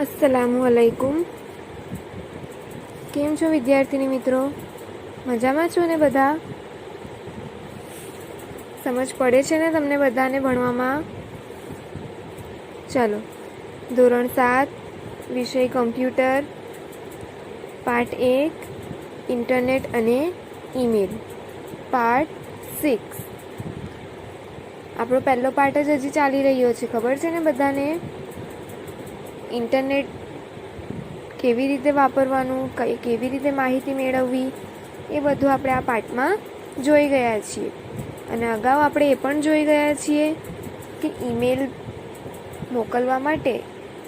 અસલામુ અલૈકુમ કેમ છો વિદ્યાર્થીની મિત્રો? મજામાં છો ને બધા? સમજ પડે છે ને તમને બધાને ભણવામાં? ચાલો, ધોરણ સાત, વિષય કમ્પ્યુટર, પાર્ટ એક, ઇન્ટરનેટ અને ઈમેલ, પાર્ટ સિક્સ. આપણો પહેલો પાર્ટ જ હજી ચાલી રહ્યો છે, ખબર છે ને બધાને? ઇન્ટરનેટ કેવી રીતે વાપરવાનું, કઈ, કેવી રીતે માહિતી મેળવવી, એ બધું આપણે આ પાઠમાં જોઈ ગયા છીએ. અને અગાઉ આપણે એ પણ જોઈ ગયા છીએ કે ઈમેલ મોકલવા માટે,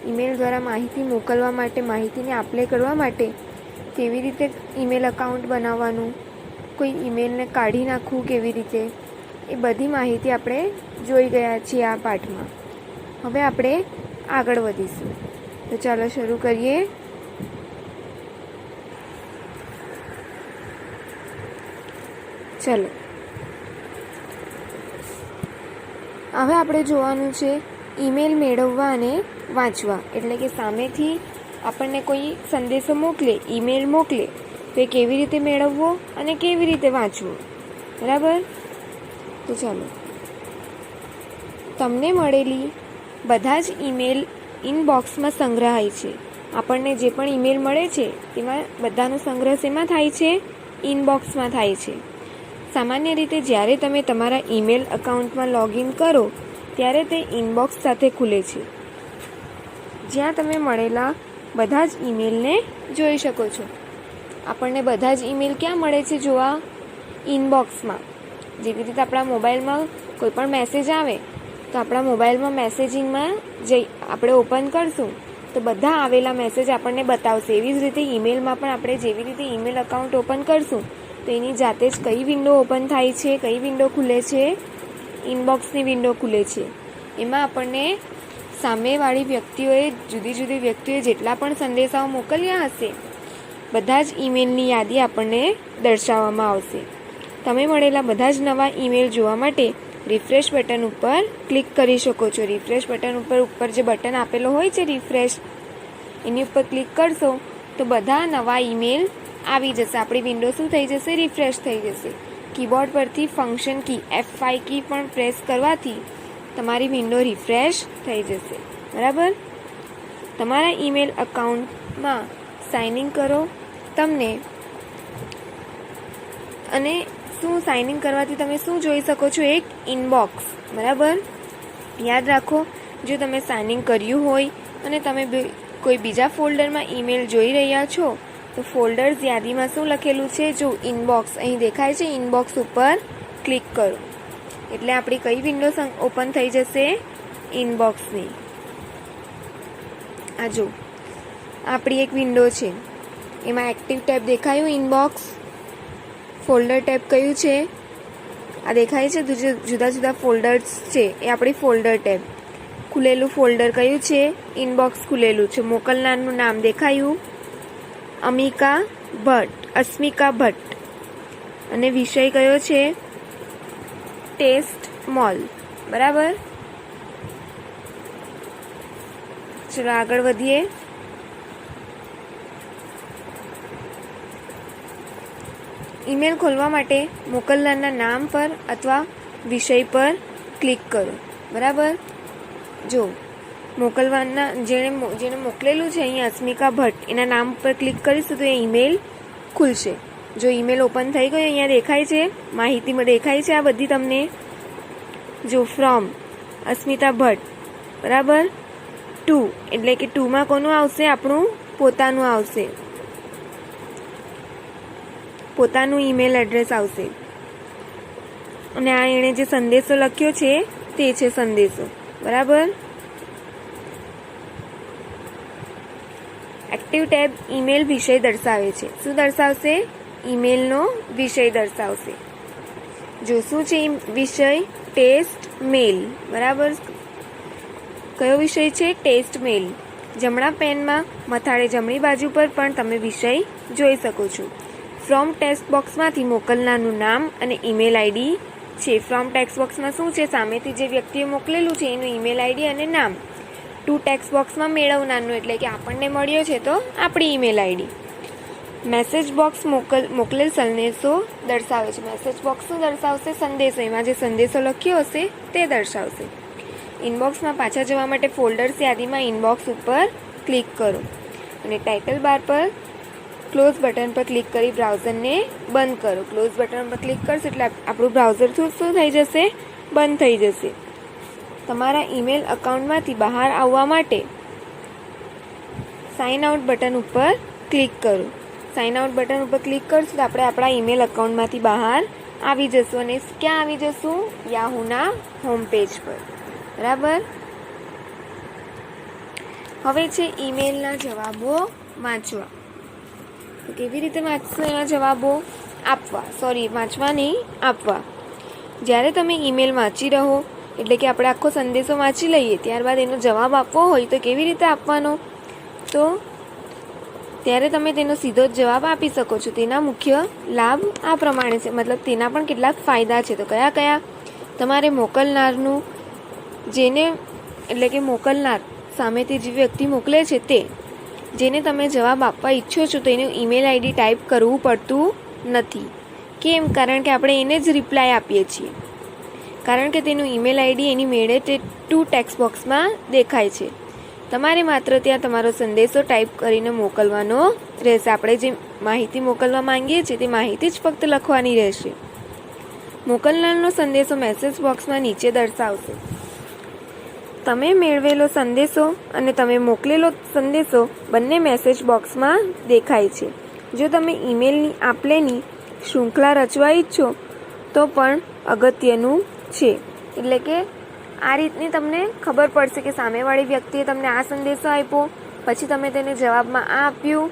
ઈમેલ દ્વારા માહિતી મોકલવા માટે, માહિતીને આપલે કરવા માટે કેવી રીતે ઈમેલ અકાઉન્ટ બનાવવાનું, કોઈ ઈમેલને કાઢી નાખવું કેવી રીતે, એ બધી માહિતી આપણે જોઈ ગયા છીએ આ પાઠમાં. હવે આપણે આગળ વધીશું. તો ચાલો શરૂ કરીએ. ચલો. હવે આપણે જોવાનું છે ઈમેલ મેળવવા અને વાંચવા. એટલે કે સામેથી આપણને કોઈ સંદેશો મોકલે, ઈમેલ મોકલે, તો એ કેવી રીતે મેળવવો અને કેવી રીતે વાંચવો. બરાબર? તો ચાલો. તમને મળેલી બધા જ ઈમેલ ઇનબોક્સમાં સંગ્રહાય છે. આપણને જે પણ ઈમેલ મળે છે, તેમાં બધાનો સંગ્રહ શેમાં થાય છે? ઇનબોક્સમાં થાય છે. સામાન્ય રીતે જ્યારે તમે તમારા ઈમેલ અકાઉન્ટમાં લોગિન કરો, ત્યારે તે ઇનબોક્સ સાથે ખુલે છે. જ્યાં તમે મળેલા બધા જ ઈમેલને જોઈ શકો છો. આપણને બધા જ ઈમેલ ક્યાં મળે છે જોવા? ઇનબોક્સમાં. જેવી રીતે આપણા મોબાઈલમાં કોઈ પણ મેસેજ આવે તો આપણા મોબાઈલમાં મેસેજિંગમાં જઈ આપણે ઓપન કરશું, તો બધા આવેલા મેસેજ આપણને બતાવશે. એવી જ રીતે ઈમેલમાં પણ આપણે જેવી રીતે ઈમેલ અકાઉન્ટ ઓપન કરશું, તો એની જાતે જ કઈ વિન્ડો ઓપન થાય છે, કઈ વિન્ડો ખુલે છે ઇનબોક્સની વિન્ડો ખુલે છે. એમાં આપણને સામેવાળી વ્યક્તિઓએ, જુદી જુદી વ્યક્તિઓએ જેટલા પણ સંદેશાઓ મોકલ્યા હશે, બધા જ ઈમેલની યાદી આપણને દર્શાવવામાં આવશે. તમે મળેલા બધા જ નવા ઈમેલ જોવા માટે રિફ્રેશ બટન ઉપર ક્લિક કરી શકો છો. રિફ્રેશ બટન ઉપર ઉપર જે બટન આપેલો હોય છે રિફ્રેશ, એની ઉપર ક્લિક કરશો તો બધા નવા ઈમેલ આવી જશે. આપણી વિન્ડો શું થઈ જશે? રિફ્રેશ થઈ જશે. કીબોર્ડ પરથી function key F five key પણ પ્રેસ કરવાથી તમારી વિન્ડો રિફ્રેશ થઈ જશે. બરાબર? તમારા ઈમેલ અકાઉન્ટમાં સાઇન ઇન કરો તમને અને શું સાઇનિંગ કરવાથી તમે શું જોઈ શકો છો? એક ઇનબોક્સ બરાબર? યાદ રાખો, જો તમે સાઇનિંગ કર્યું હોય અને તમે કોઈ બીજા ફોલ્ડરમાં ઈમેલ જોઈ રહ્યા છો, તો ફોલ્ડર્સ યાદીમાં શું લખેલું છે? જો ઇનબોક્સ અહીં દેખાય છે ઇનબોક્સ ઉપર ક્લિક કરો. એટલે આપણી કઈ વિન્ડો ઓપન થઈ જશે? ઇનબોક્સની આ જો, આપણી એક વિન્ડો છે. એમાં એક્ટિવ ટેબ દેખાયું ઇનબોક્સ ફોલ્ડર ટેબ કયું છે? આ દેખાય છે જુદા જુદા ફોલ્ડર્સ છે. એ આપણી ફોલ્ડર ટેબ ખુલેલું ફોલ્ડર કયું છે? ઇનબોક્સ ખુલેલું છે. મોકલનારનું નામ દેખાયું. અમિકા ભટ્ટ, અસ્મિકા ભટ્ટ. અને વિષય કયો છે? Test mail. બરાબર? ચલો આગળ વધીએ. ઈમેલ ખોલવા માટે મોકલનારના નામ પર અથવા વિષય પર ક્લિક કરો. બરાબર? જો, મોકલવાના, જેણે જેણે મોકલેલું છે અહીંયા અસ્મિકા ભટ્ટ, એના નામ પર ક્લિક કરીશું તો એ ઈમેલ ખુલશે. જો ઈમેલ ઓપન થઈ ગયો અહીંયા દેખાય છે માહિતીમાં દેખાય છે આ બધી તમને જો ફ્રોમ અસ્મિતા ભટ્ટ, બરાબર? ટુ, એટલે કે ટુમાં કોનું આવશે? આપણું પોતાનું આવશે. પોતાનું ઈમેલ એડ્રેસ આવશે. અને આ એણે જે સંદેશો લખ્યો છે, તે છે સંદેશો. બરાબર? એક્ટિવ ટેબ ઈમેલ વિષય દર્શાવે છે. શું દર્શાવશે? ઈમેલનો વિષય દર્શાવશે. જો શું છે વિષય? ટેસ્ટ મેલ બરાબર? કયો વિષય છે? ટેસ્ટ મેલ જમણા પેનમાં મથાળે જમણી બાજુ પર પણ તમે વિષય જોઈ શકો છો. ફ્રોમ ટેક્સ્ટ બોક્સમાંથી મોકલનારનું નામ અને ઈમેલ આઈડી છે. ફ્રોમ ટેક્સ્ટ બોક્સમાં શું છે? સામેથી જે વ્યક્તિએ મોકલેલું છે, એનું ઈમેલ આઈડી અને નામ. ટુ ટેક્સ બોક્સમાં મેળવનારનું એટલે કે આપણને મળ્યો છે તો આપણી ઈમેલ આઈડી. મેસેજ બોક્સ મોકલ મોકલેલ સંદેશો દર્શાવે છે. મેસેજ બોક્સ શું દર્શાવશે? સંદેશો. એમાં જે સંદેશો લખ્યો હશે તે દર્શાવશે. ઇનબોક્સમાં પાછા જવા માટે ફોલ્ડર્સ યાદીમાં ઇનબોક્સ ઉપર ક્લિક કરો અને ટાઇટલ બાર પર ક્લોઝ બટન પર ક્લિક કરી બ્રાઉઝરને બંધ કરો. ક્લોઝ બટન પર ક્લિક કરશો એટલે આપણું બ્રાઉઝર શું શું થઈ જશે? બંધ થઈ જશે. તમારા ઈમેલ અકાઉન્ટમાંથી બહાર આવવા માટે સાઇન આઉટ બટન ઉપર ક્લિક કરો. સાઇન આઉટ બટન ઉપર ક્લિક કરશું તો આપણે આપણા ઈમેલ અકાઉન્ટમાંથી બહાર આવી જશું અને ક્યાં આવી જશું? યાહુના હોમ પેજ પર. બરાબર? હવે છે ઈમેલના જવાબો વાંચવા. કેવી રીતે વાંચશો એના જવાબો આપવા. સોરી વાંચવા નહીં, આપવા. જ્યારે તમે ઈમેલ વાંચી રહો, એટલે કે આપણે આખો સંદેશો વાંચી લઈએ, ત્યારબાદ એનો જવાબ આપવો હોય તો કેવી રીતે આપવાનો? તો ત્યારે તમે તેનો સીધો જવાબ આપી શકો છો. તેના મુખ્ય લાભ આ પ્રમાણે છે. મતલબ તેના પણ કેટલાક ફાયદા છે. તો કયા કયા? તમારે મોકલનારનું જેને, એટલે કે મોકલનાર સામેથી જે વ્યક્તિ મોકલે છે તે. જેને તમે જવાબ આપવા ઈચ્છો છો તો એનું ઈમેલ આઈડી ટાઈપ કરવું પડતું નથી. કેમ? કારણ કે આપણે એને જ રિપ્લાય આપીએ છીએ. કારણ કે તેનું ઈમેલ આઈડી એની મેળે તે ટુ ટેક્સ બોક્સમાં દેખાય છે. તમારે માત્ર ત્યાં તમારો સંદેશો ટાઈપ કરીને મોકલવાનો રહેશે. આપણે જે માહિતી મોકલવા માંગીએ છીએ તે માહિતી જ ફક્ત લખવાની રહેશે. મોકલનારનો સંદેશો મેસેજ બોક્સમાં નીચે દર્શાવશે. તમે મેળવેલો સંદેશો અને તમે મોકલેલો સંદેશો બંને મેસેજ બોક્સમાં દેખાય છે. જો તમે ઈમેલની આપલેની શૃંખલા રચવા ઈચ્છો, તો પણ અગત્યનું છે. એટલે કે આ રીતની તમને ખબર પડશે કે સામેવાળી વ્યક્તિએ તમને આ સંદેશો આપ્યો, પછી તમે તેને જવાબમાં આ આપ્યું,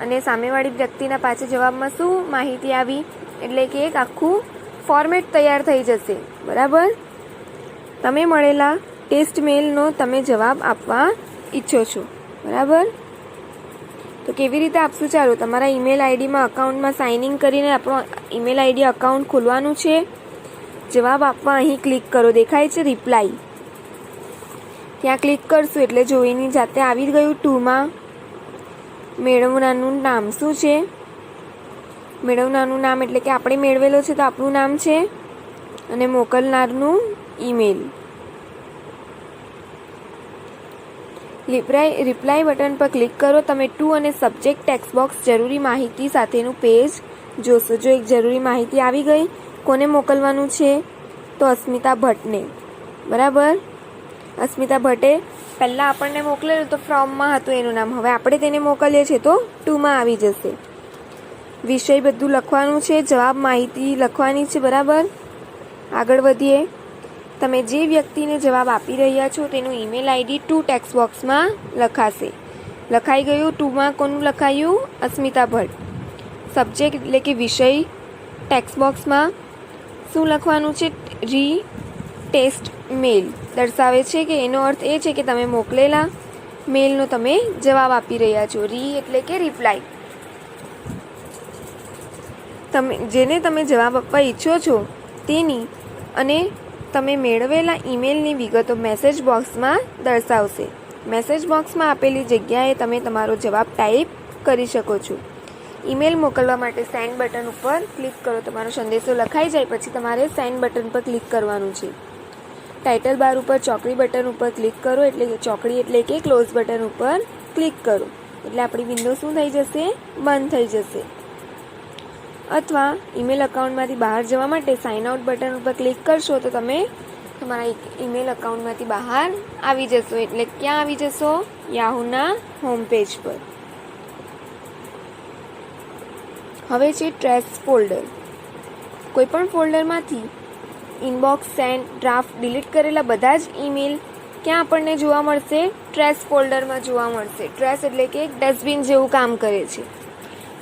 અને સામેવાળી વ્યક્તિના પાછળ જવાબમાં શું માહિતી આવી, એટલે કે એક આખું ફોર્મેટ તૈયાર થઈ જશે. બરાબર? તમે મળેલા ટેસ્ટ મેલનો તમે જવાબ આપવા ઈચ્છો છો. બરાબર? તો કેવી રીતે આપશું? ચાલો, તમારા ઈમેલ આઈડીમાં અકાઉન્ટમાં સાઇન ઇન કરીને આપણો ઈમેલ આઈડી અકાઉન્ટ ખોલવાનું છે. જવાબ આપવા અહીં ક્લિક કરો. દેખાય છે રિપ્લાય. ત્યાં ક્લિક કરશું એટલે જોઈની જાતે આવી ગયું ટુમાં. મેળવનારનું નામ શું છે? મેળવનારનું નામ એટલે કે આપણે મેળવેલો છે તો આપણું નામ છે? અને મોકલનારનું ઈમેલ. રિપ્લાય રિપ્લાય બટન પર ક્લિક કરો. તમે ટુ અને સબ્જેક્ટ ટેક્સ્ટ બોક્સ જરૂરી માહિતી સાથેનું પેજ જોશો. જો એક જરૂરી માહિતી આવી ગઈ, કોને મોકલવાનું છે? તો અસ્મિતા ભટ્ટને. બરાબર? અસ્મિતા ભટ્ટે પહેલાં આપણને મોકલેલું તો ફ્રોમમાં હતું એનું નામ. હવે આપણે તેને મોકલીએ છીએ તો ટુમાં આવી જશે. વિષય બધું લખવાનું છે, જવાબ માહિતી લખવાની છે. બરાબર? આગળ વધીએ. તમે જે વ્યક્તિને જવાબ આપી રહ્યા છો તેનું ઈમેલ આઈડી ટુ ટેક્સ બોક્સમાં લખાશે. લખાઈ ગયું ટુમાં કોનું લખાયું? અસ્મિતા ભટ્ટ. સબ્જેક્ટ એટલે કે વિષય ટેક્સ બોક્સમાં. શું લખવાનું છે? Re test mail. દર્શાવે છે કે એનો અર્થ એ છે કે તમે મોકલેલા મેલનો તમે જવાબ આપી રહ્યા છો. રી એટલે કે રિપ્લાય તમે, જેને તમે જવાબ આપવા ઈચ્છો છો તેની અને તમે મેળવેલા ઈમેલની વિગતો મેસેજ બોક્સમાં દર્શાવશે. મેસેજ બોક્સમાં આપેલી જગ્યાએ તમે તમારો જવાબ ટાઈપ કરી શકો છો. ઈમેલ મોકલવા માટે સેન્ડ બટન ઉપર ક્લિક કરો. તમારો સંદેશો લખાઈ જાય પછી તમારે સેન્ડ બટન પર ક્લિક કરવાનું છે. ટાઇટલ બાર ઉપર ચોકડી બટન ઉપર ક્લિક કરો એટલે કે ચોકડી એટલે કે ક્લોઝ બટન ઉપર ક્લિક કરો. એટલે આપણી વિન્ડો શું થઈ જશે? બંધ થઈ જશે. અથવા ઈમેલ અકાઉન્ટમાંથી બહાર જવા માટે સાઇન આઉટ બટન ઉપર ક્લિક કરશો તો તમે તમારા ઈમેલ અકાઉન્ટમાંથી બહાર આવી જશો. એટલે ક્યાં આવી જશો? યાહુના હોમ પેજ પર. હવે છે ટ્રેસ ફોલ્ડર કોઈપણ ફોલ્ડરમાંથી ઇનબોક્સ સેન્ડ ડ્રાફ્ટ ડિલીટ કરેલા બધા જ ઈમેલ ક્યાં આપણને જોવા મળશે? ટ્રેસ ફોલ્ડરમાં જોવા મળશે. ટ્રેસ એટલે કે ડસ્ટબિન જેવું કામ કરે છે.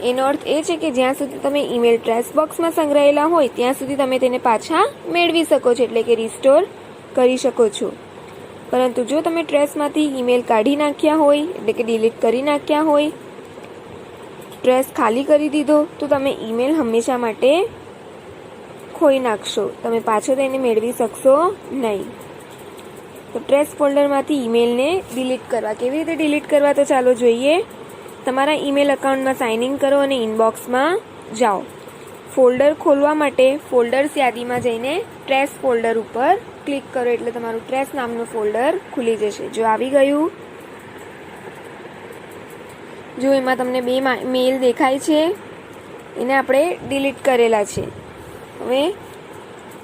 એનો અર્થ એ છે કે જ્યાં સુધી તમે ઈમેલ ટ્રેસ બોક્સમાં સંગ્રહેલા હોય, ત્યાં સુધી તમે તેને પાછા મેળવી શકો છો, એટલે કે રિસ્ટોર કરી શકો છો. પરંતુ જો તમે ટ્રેસમાંથી ઈમેલ કાઢી નાખ્યા હોય, એટલે કે ડિલીટ કરી નાખ્યા હોય ટ્રેસ ખાલી કરી દીધો, તો તમે ઈમેલ હંમેશા માટે ખોઈ નાખશો. તમે પાછો તેને મેળવી શકશો નહીં. તો ટ્રેસ ફોલ્ડરમાંથી ઈમેલને ડિલીટ કરવા. કેવી રીતે ડિલીટ કરવા તો ચાલો જોઈએ. તમારા ઈમેલ અકાઉન્ટમાં સાઇન ઇન કરો અને ઇનબોક્સમાં જાઓ. ફોલ્ડર ખોલવા માટે ફોલ્ડર્સ યાદીમાં જઈને ટ્રેસ ફોલ્ડર ઉપર ક્લિક કરો એટલે તમારું ટ્રેસ નામનું ફોલ્ડર ખુલી જશે. જો આવી ગયું, જો એમાં તમને બે મેલ દેખાય છે, એને આપણે ડિલીટ કરેલા છે. હવે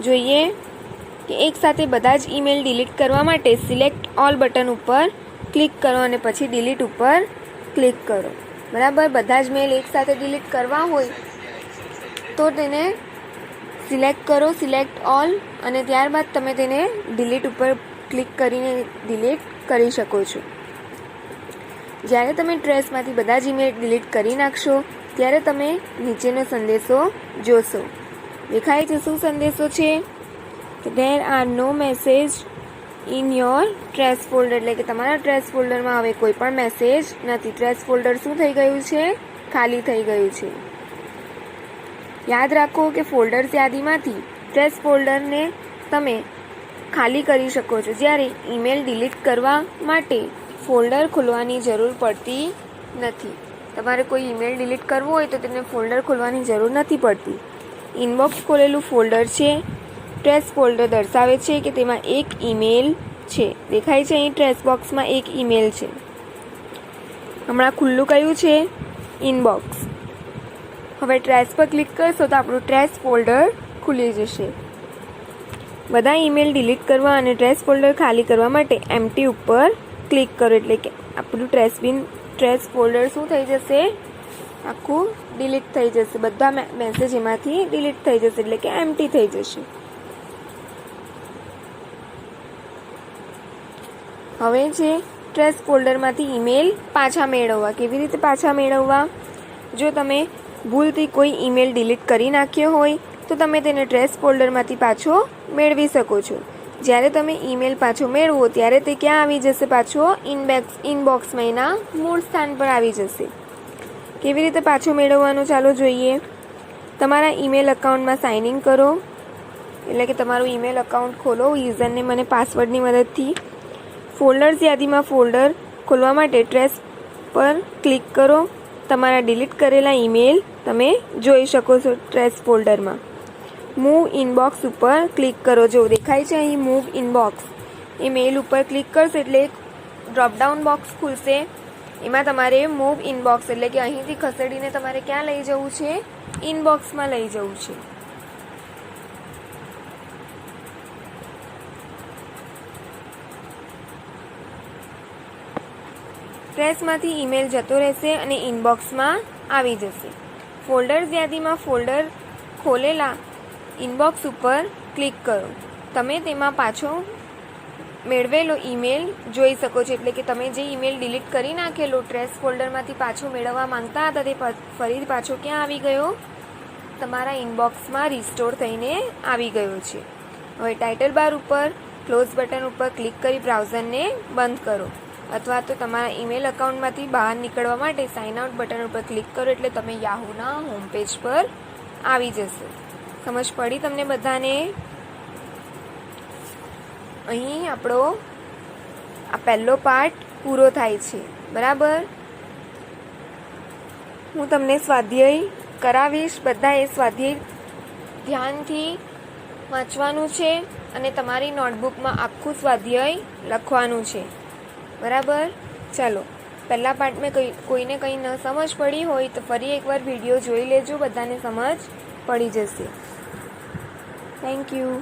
જોઈએ કે એકસાથે બધા જ ઈમેલ ડિલીટ કરવા માટે સિલેક્ટ ઓલ બટન ઉપર ક્લિક કરો અને પછી ડિલીટ ઉપર ક્લિક કરો. બરાબર? બધા જ મેલ એકસાથે ડિલીટ કરવા હોય તો તેને સિલેક્ટ કરો, સિલેક્ટ ઓલ, અને ત્યારબાદ તમે તેને ડિલીટ ઉપર ક્લિક કરીને ડિલીટ કરી શકો છો. જ્યારે તમે ટ્રેસમાંથી બધા જ ઈમેલ ડિલીટ કરી નાખશો, ત્યારે તમે નીચેનો સંદેશો જોશો. દેખાય છે શું સંદેશો છે? There are no message in your trash folder એટલે કે તમારા ટ્રેસ ફોલ્ડરમાં હવે કોઈ પણ મેસેજ નથી. ટ્રેસ ફોલ્ડર શું થઈ ગયું છે? ખાલી થઈ ગયું છે. યાદ રાખો કે ફોલ્ડર્સ યાદીમાંથી ટ્રેસ ફોલ્ડરને તમે ખાલી કરી શકો છો. જ્યારે ઈમેલ ડિલીટ કરવા માટે ફોલ્ડર ખોલવાની જરૂર પડતી નથી. તમારે કોઈ ઈમેલ ડિલીટ કરવો હોય તો તેને ફોલ્ડર ખોલવાની જરૂર નથી પડતી. ઇનબોક્સ ખોલેલું ફોલ્ડર છે. ટ્રેસ ફોલ્ડર દર્શાવે છે કે તેમાં એક ઈમેલ છે. દેખાય છે અહીં ટ્રેસ બોક્સમાં એક ઈમેલ છે. હમણાં ખુલ્લું કયું છે ઇનબોક્સ હવે ટ્રેસ પર ક્લિક કરશો તો આપણું ટ્રેસ ફોલ્ડર ખુલી જશે. બધા ઈમેલ ડિલીટ કરવા અને ટ્રેસ ફોલ્ડર ખાલી કરવા માટે એમટી ઉપર ક્લિક કરો એટલે કે આપણું ટ્રેસ બિન ટ્રેસ ફોલ્ડર શું થઈ જશે? આખું ડિલીટ થઈ જશે. બધા મેસેજ એમાંથી ડિલીટ થઈ જશે એટલે કે એમટી થઈ જશે. હવે છે ટ્રેસ ફોલ્ડરમાંથી ઈમેલ પાછા મેળવવા. કેવી રીતે પાછા મેળવવા? જો તમે ભૂલથી કોઈ ઈમેલ ડિલીટ કરી નાખ્યો હોય, તો તમે તેને ટ્રેસ ફોલ્ડરમાંથી પાછો મેળવી શકો છો. જ્યારે તમે ઈમેલ પાછો મેળવો, ત્યારે તે ક્યાં આવી જશે? પાછો ઇનબેક્સ ઇનબોક્સમાં એના મૂળ સ્થાન પર આવી જશે. કેવી રીતે પાછો મેળવવાનું? ચાલો જોઈએ. તમારા ઈમેલ અકાઉન્ટમાં સાઇન ઇન કરો. એટલે કે તમારું ઈમેલ અકાઉન્ટ ખોલો યુઝરને મને પાસવર્ડની મદદથી. ફોલ્ડર્સ યાદીમાં ફોલ્ડર ખોલવા માટે ટ્રેસ પર ક્લિક કરો. તમારા ડિલીટ કરેલા ઈમેલ તમે જોઈ શકો છો ટ્રેસ ફોલ્ડરમાં. મૂવ ઇનબોક્સ ઉપર ક્લિક કરો. જો દેખાય છે અહીં મૂવ ઇનબોક્સ. એ મેલ ઉપર ક્લિક કરશો એટલે એક ડ્રોપડાઉન બોક્સ ખુલશે. એમાં તમારે મૂવ ઇનબોક્સ એટલે કે અહીંથી ખસેડીને તમારે ક્યાં લઈ જવું છે? ઇનબોક્સમાં લઈ જવું છે. ટ્રેસમાંથી ઈમેલ જતો રહેશે અને ઇનબોક્સમાં આવી જશે. ફોલ્ડર્સ યાદીમાં ફોલ્ડર ખોલેલા ઇનબોક્સ ઉપર ક્લિક કરો. તમે તેમાં પાછો મેળવેલો ઈમેલ જોઈ શકો છો, એટલે કે તમે જે ઈમેલ ડિલીટ કરી નાખેલો ટ્રેસ ફોલ્ડરમાંથી પાછો મેળવવા માંગતા હતા તે ફરી પાછો ક્યાં આવી ગયો? તમારા ઇનબોક્સમાં રિસ્ટોર થઈને આવી ગયો છે. હવે ટાઇટલ બાર ઉપર, ક્લોઝ બટન ઉપર ક્લિક કરી બ્રાઉઝરને બંધ કરો. અથવા તો તમારા ઈમેલ અકાઉન્ટમાંથી બહાર નીકળવા માટે સાઇન આઉટ બટન ઉપર ક્લિક કરો એટલે તમે યાહુના હોમ પેજ પર આવી જશે. સમજ પડી તમને બધાને? અહીં આપણો આ પહેલો પાર્ટ પૂરો થાય છે. બરાબર? હું તમને સ્વાધ્યાય કરાવીશ. બધા એ સ્વાધ્યાય ધ્યાનથી વાંચવાનું છે અને તમારી નોટબુકમાં આખું સ્વાધ્યાય લખવાનું છે. બરાબર? ચાલો, પહેલા પાર્ટમાં કંઈ, કોઈને કંઈ ન સમજ પડી હોય તો ફરી એકવાર વીડિયો જોઈ લેજો, બધાને સમજ પડી જશે. Thank you